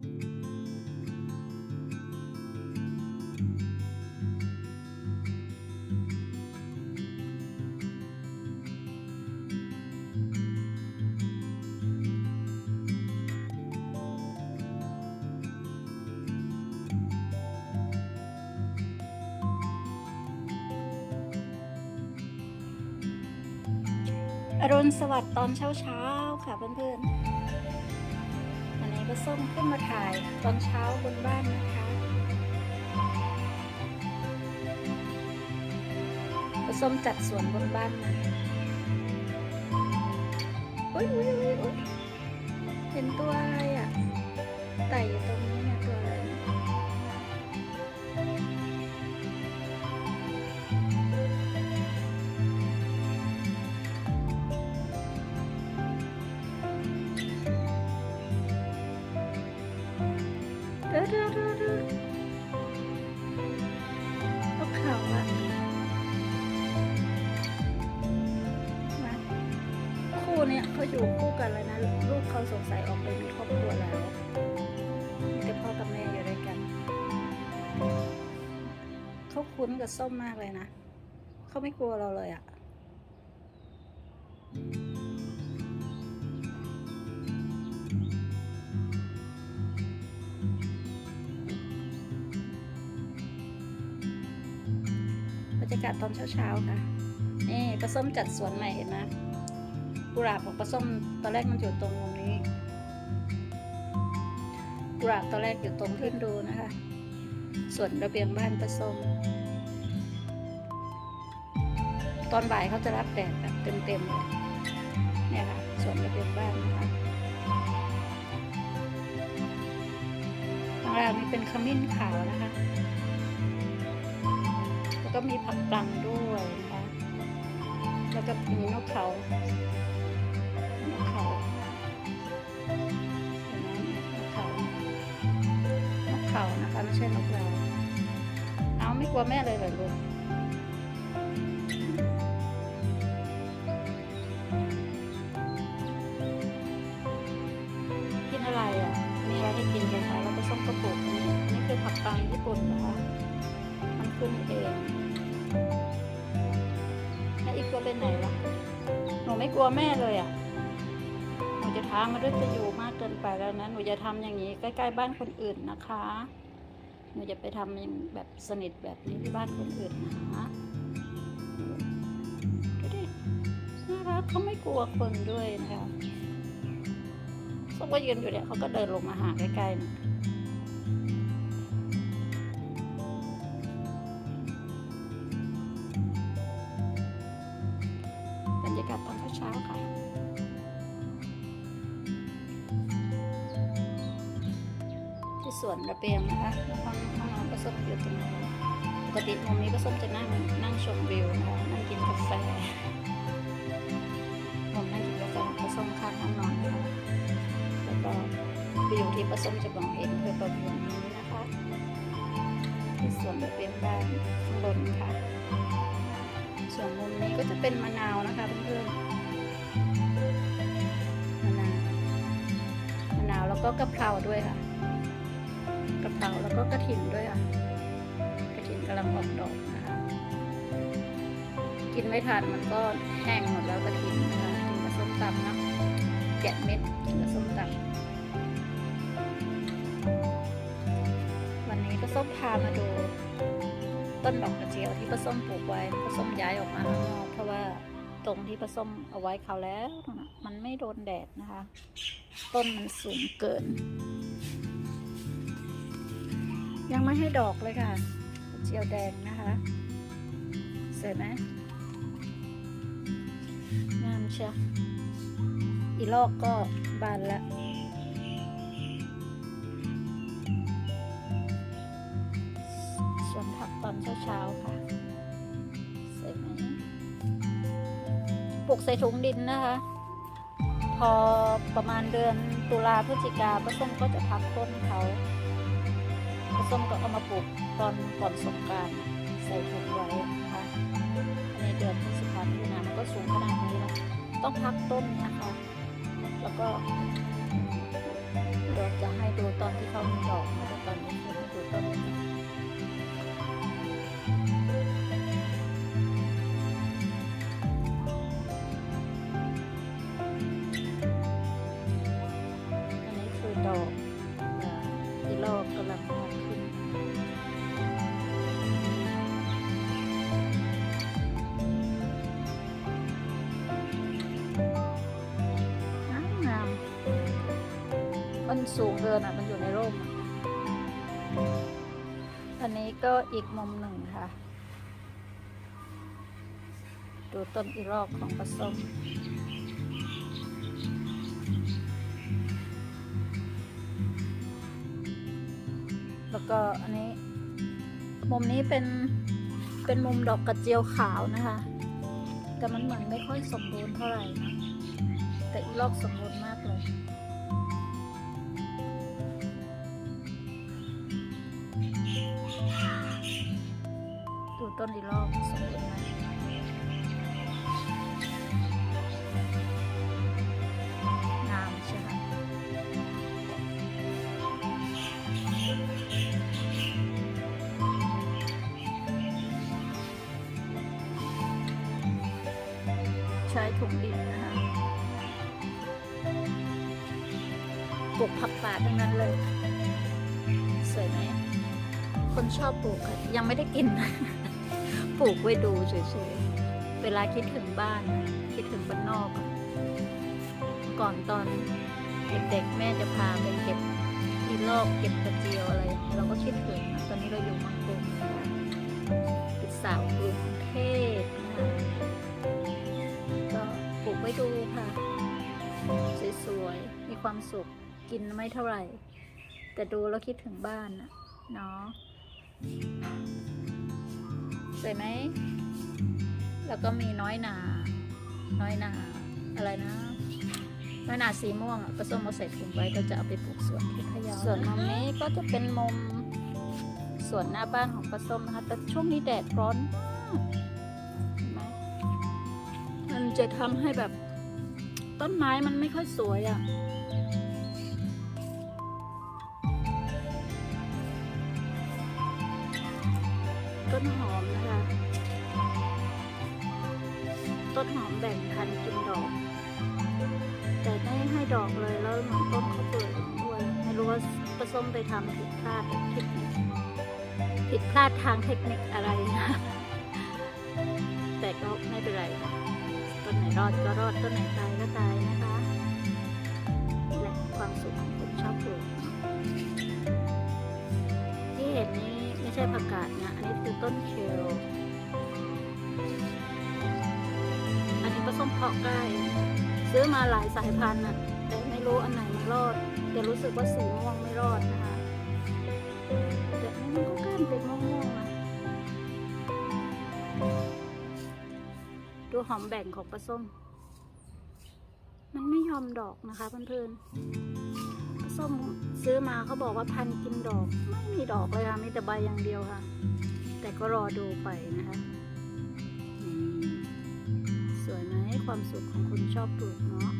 อรุณสวัสดิ์ตอนเช้าๆ ค่ะเพื่อนๆ อันนี้ก็ส้มขึ้นมาถ่ายตอนเช้าบนบ้านนะคะก็ส้มจัดสวนบนบ้านนะอุ้ยอุ้ยอุ้ยอุ้ยเห็นตัวอะไรอะไต่อยู่ตรงนี้ เขาสงสัยออกไปมีครอบครัวแล้วมีแต่พ่อกับแม่อยู่ด้วยกัน เขาคุ้นกับส้มมากเลยนะ เขาไม่กลัวเราเลยอะ่ะบรรยากาศตอนเช้าๆค่ะ นี่ปลาส้มจัดสวนใหม่เห็นไหม กุหลาบของปลาส้มตอนแรกมันอยู่ตรงตรงนี้ กุหลาบตอนแรกอยู่ตรงที่ดูนะคะ ส่วนระเบียงบ้านปลาส้ม ตอนบ่ายเขาจะรับแดดแบบเต็มๆเลยเนี่ยค่ะส่วนระเบียงบ้านนะคะข้างล่างนี่เป็นขมิ้นขาวนะคะแล้วก็มีผักปลังด้วยนะคะ แล้วก็มีนกเขา นะคะไม่ใช่นกเรา เอาไม่กลัวแม่เลยเหรอลูกกินอะไรอะ มีอะไรให้กินกันคะแล้วก็ส้มกระปุกอันนี้นนี้คือผักปังญี่ปุ่นนะคะ มันขึ้นเองแล้วอีกตัวเป็นไหนล่ะหนูไม่กลัวแม่เลยอะหนูจะท้ามาด้วยจะอยู่มากเกินไปแล้วนะ หนูจะทำอย่างนี้ใกล้ ๆ บ้านคนอื่นนะคะ หนูจะไปทำย่างแบบสนิทแบบนี้ที่บ้านคนอื่นนะดูดิน่ารักเขาไม่กลัวคนด้วยนะคะส้มก็ยืนอยู่เนี่ยเขาก็เดินลงมาหาใกล้ๆ ที่สวนระเบียงนะคะห้องห้องนอนก็ส้มอยู่ตรงนี้ปกติมุมนี้ก็ส้มจะนั่งนั่งชมวิวนะคะนั่งกินกาแฟผมนั่งกินกาแฟก็ส้มข้างห้องนอนนะคะแล้วก็วิวที่ผสมจะมองเห็นคือประวิวนี้นะคะที่สวนระเบียงบ้านข้างบนค่ะ ส่วนมุมนี้ก็จะเป็นมะนาวนะคะเพื่อนๆมะนาวมะนาวแล้วก็กะเพราด้วยค่ะ เพราแล้วก็กระถินด้วยอะ กระถินกำลังออกดอกนะคะกินไม่ทันมันก็แห้งหมดแล้วกระถินนะคะกินกับส้มตำเนาะแกะเม็ดกินกับส้มตำวันนี้ก็ส้มพามาดู ต้นดอกกระเจียวที่ป้าส้มปลูกไว้ป้าส้มย้ายออกมาข้างนอกเพราะว่าตรงที่ป้าส้มเอาไว้เขาแล้ว มันไม่โดนแดดนะคะ ต้นมันสูงเกิน ยังไม่ให้ดอกเลยค่ะกระเจียวแดงนะคะ เสวยไหมงามเชียวอีลอกก็บานล้วสวนผักตอนเช้าๆค่ะ เสวยไหมปลูกใส่ถุงดินนะคะ พอประมาณเดือนตุลาพฤศจิกาป้าส้มก็จะพักต้นเขา ส้มก็เอามาปลูกตอนก่อนสงการใส่ถุงไว้นะคะในเดือนพฤษภาคมนะมันก็สูงขนาดนี้แล้วต้องพักต้นนะคะ แล้วก็เดี๋ยวจะให้ มันสูงเกินอะ มันอยู่ในร่มอะอันนี้ก็อีกมุมหนึ่งค่ะ ดูต้นอีรอกของปลาส้มแล้วก็อันนี้ มุมนี้เป็น เป็นมุมดอกกระเจียวขาวนะคะ แต่มันเหมือนไม่ค่อยสมบูรณ์เท่าไหร่นะแต่อีรอกสมบูรณ์มากเลย ต้นอีรอกสมบูรณ์มงามใช่ไหมใช้ถุงดินนะคะปลูกผักป่าทั้งนั้นเลย สวยไหมคนชอบปลูกยังไม่ได้กิน ปลูกไว้ดูเฉยๆ เวลาคิดถึงบ้าน คิดถึงบ้านนอก ก่อนตอนเด็กๆแม่จะพาไปเก็บอีลอกเก็บกระเจียวอะไร เราก็คิดถึงนะตอนนี้เราอยู่มังกรนะคะเป็นสาวกรุงเทพนะคะก็ปลูกไว้ดูค่ะ สวยๆ มีความสุขกินไม่เท่าไหร่ แต่ดูแล้วคิดถึงบ้านอะเนาะ สวยไหม แล้วก็มีน้อยหนา น้อยหนาอะไรนะ น้อยหนาสีม่วงอะก็ส้มเอาใส่ถุงไว้ก็จะเอาไปปลูกสวนที่พะเยาส่วนมุมนี้ก็จะเป็นมุมสวนหน้าบ้านของปลาส้มนะคะ แต่ช่วงนี้แดดร้อนมากเห็นไหมมันจะทำให้แบบต้นไม้มันไม่ค่อยสวยอะ่ะต้นหอมนะ ต้นหอมแบ่งพันกินดอกแต่ไม่ให้ดอกเลยแล้วเหมือนต้นเขาเปิดด้วยไม่รู้ว่าผสมไปทำผิดพลาดเทคนิคผิดพลาดทางเทคนิคอะไรนะ แต่ก็ไม่เป็นไรค่ะต้นไหนรอดก็รอดต้นไหนตายก็ตายนะ เพาะใกล้ ซื้อมาหลายสายพันธุ์น่ะ แต่ไม่รู้อันไหนมันรอด แต่รู้สึกว่าสีม่วงไม่รอดนะคะแต่อันนี้มันก็ก้านเป็นม่วงๆนะดูหอมแบ่งของปลาส้ม มันไม่ยอมดอกนะคะเพื่อนๆปลาส้มซื้อมาเขาบอกว่าพันธุ์กินดอก ไม่มีดอกเลยค่ะมีแต่ใบอย่างเดียวค่ะ แต่ก็รอดูไปนะคะ ความสุขของคนชอบปลูกเนาะ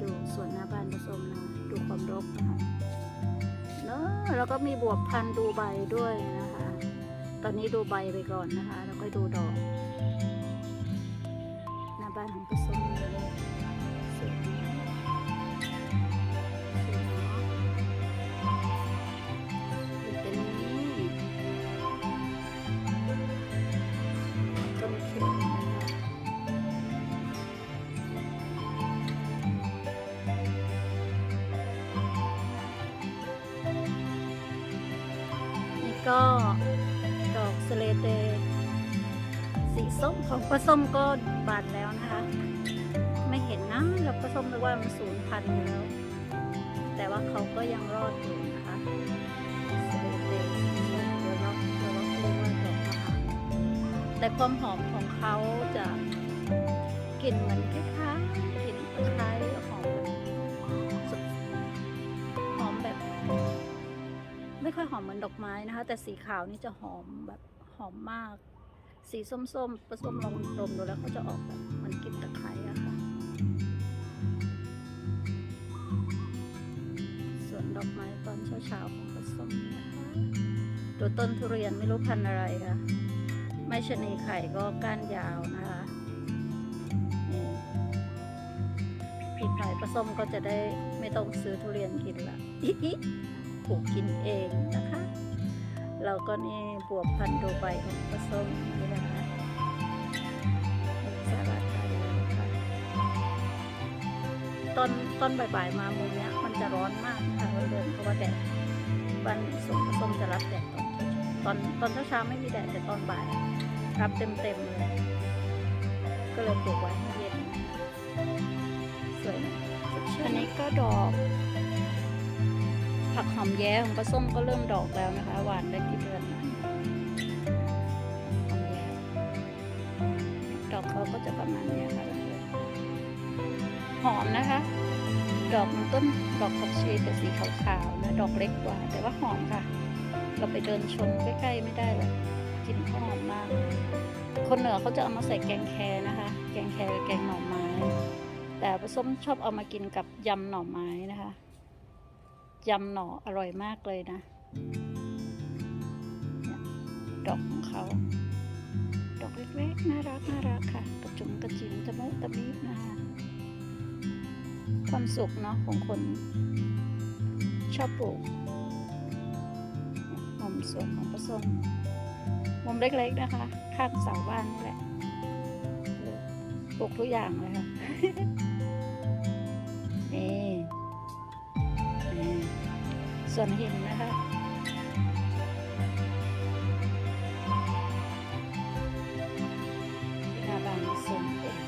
ดูสวนหน้าบ้านผสมนะดูความรกนะคะเนาะแล้วก็มีบวบพันธุ์ดูใบด้วยนะคะ ตอนนี้ดูใบไปก่อนนะคะ แล้วก็ดูดอก หน้าบ้านของ ก็ดอกสเลเต สีส้มของปลาส้มก็บานแล้วนะคะ ไม่เห็นนะเราปลาส้มนึกว่ามันสูญพันธุ์แล้ว แต่ว่าเขาก็ยังรอดอยู่นะคะสเลเตเดี๋ยวเราเดี๋ยวเราเรียกว่าดอกมะขามแต่ความหอมของเขาจะกลิ่นเหมือนคล้ายๆกลิ่นคล้ายหอม ไม่ค่อยหอมเหมือนดอกไม้นะคะ แต่สีขาวนี่จะหอมแบบหอมมาก สีส้มๆผสมลองดมดูแล้วก็จะออกแบบมันกลิ่นตะไคร้อะค่ะ ส่วนดอกไม้ตอนเช้าๆของผสมนะคะตัวต้นทุเรียนไม่รู้พันอะไรค่ะไม่ชนีไข่ก็ก้านยาวนะคะนี่พี่ไข่ผสมก็จะได้ไม่ต้องซื้อทุเรียนกินละ ปลูกกินเองนะคะ เราก็นี่บวบพันธุ์ดูใบของปลาส้มนี่นะคะสาระไทยแล้วค่ะต้นต้นบ่ายๆมามุมเนี้ยมันจะร้อนมากนะคะเดินเพราะว่าแดดบ้านสวนส้มจะรับแดดตอนตอนตอนเช้าๆไม่มีแดดแต่ตอนบ่ายรับเต็มเต็มๆเลยก็เลยปลูกไว้ให้เย็นสวยนะอันนี้ก็ดอก ผักหอมแย้ของปลาส้มก็เริ่มดอกแล้วนะคะ หวานได้กี่เดือนนะหอมแย้ดอกเขาก็จะประมาณนี้ค่ะหอมนะคะ ดอกต้นดอกผักชีแต่สีขาวๆนะดอกเล็กกว่า แต่ว่าหอมค่ะ เราไปเดินชมใกล้ๆไม่ได้เลยกลิ่นหอมมาก คนเหนือเขาจะเอามาใส่แกงแคนะคะ แกงแคแกงหน่อไม้ แต่ปลาส้มชอบเอามากินกับยำหน่อไม้นะคะ ยำหน่ออร่อยมากเลยนะ ดอกของเขา ดอกเล็กๆ น่ารักน่ารักค่ะ กระจุมกระจิมตะมุตะมินะคะความสุขเนาะของคนชอบปลูกมุมสวนของผสมมุมเล็กๆนะคะ ข้างเสาบ้านนี่แหละปลูกทุกอย่างเลยค่ะ ส่วนหินนะคะหน้าบานสวนเอง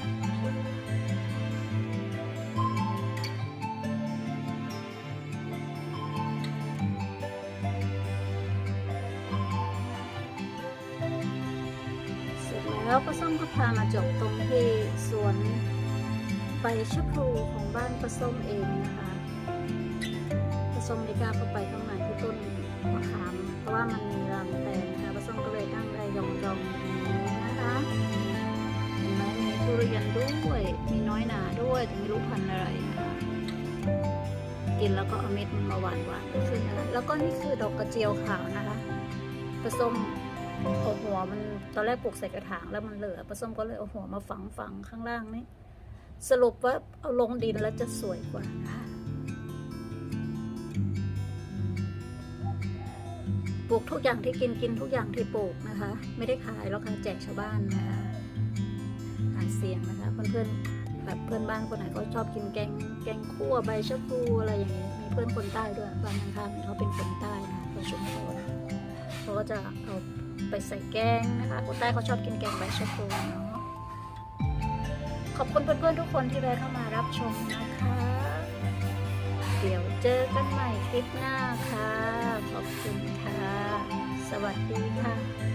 เสร็จแล้วป้าส้มก็พามาจบตรงที่สวนใบชะพลูของบ้านป้าส้มเองนะคะ ส้มไม่กล้าเข้าไปข้างในที่ต้นมะขาม เพราะว่ามันมีรังแตนนะคะป้าส้มก็เลยนั่งได้ยองๆนี้นะคะเห็นไหมมีทุเรียนด้วย มีน้อยหนาด้วยแต่ไม่รู้พันธุ์อะไรนะคะกินแล้วก็เอาเม็ดมันมาหวานหวานๆก็ขึ้นนะคะแล้วก็นี่คือดอกกระเจียวขาวนะคะป้าส้มเอาหัวมันตอนแรกปลูกใส่กระถางแล้วมันเหลือป้าส้มก็เลยเอาหัวมาฝังฝังข้างล่างนี่สรุปว่าเอาลงดินแล้วจะสวยกว่านะคะ ปลูกทุกอย่างที่กินกินทุกอย่างที่ปลูกนะคะ ไม่ได้ขายแล้วค่ะแจกชาวบ้านนะคะหาเสียงนะคะเพื่อนๆแบบเพื่อนบ้านคนไหนก็ชอบกินแกงแกงคั่วใบชะพลูอะไรอย่างนี้มีเพื่อนคนใต้ด้วยบานข้างเขาเป็นคนใต้นะคะคนชุมพรเขาก็จะเอาไปใส่แกงนะคะคนใต้เขาชอบกินแกงใบชะพลูเนาะขอบคุณเพื่อนๆทุกคนที่แวะเข้ามารับชมนะคะ เดี๋ยวเจอกันใหม่คลิปหน้าค่ะ ขอบคุณ ค่ะ สวัสดีค่ะ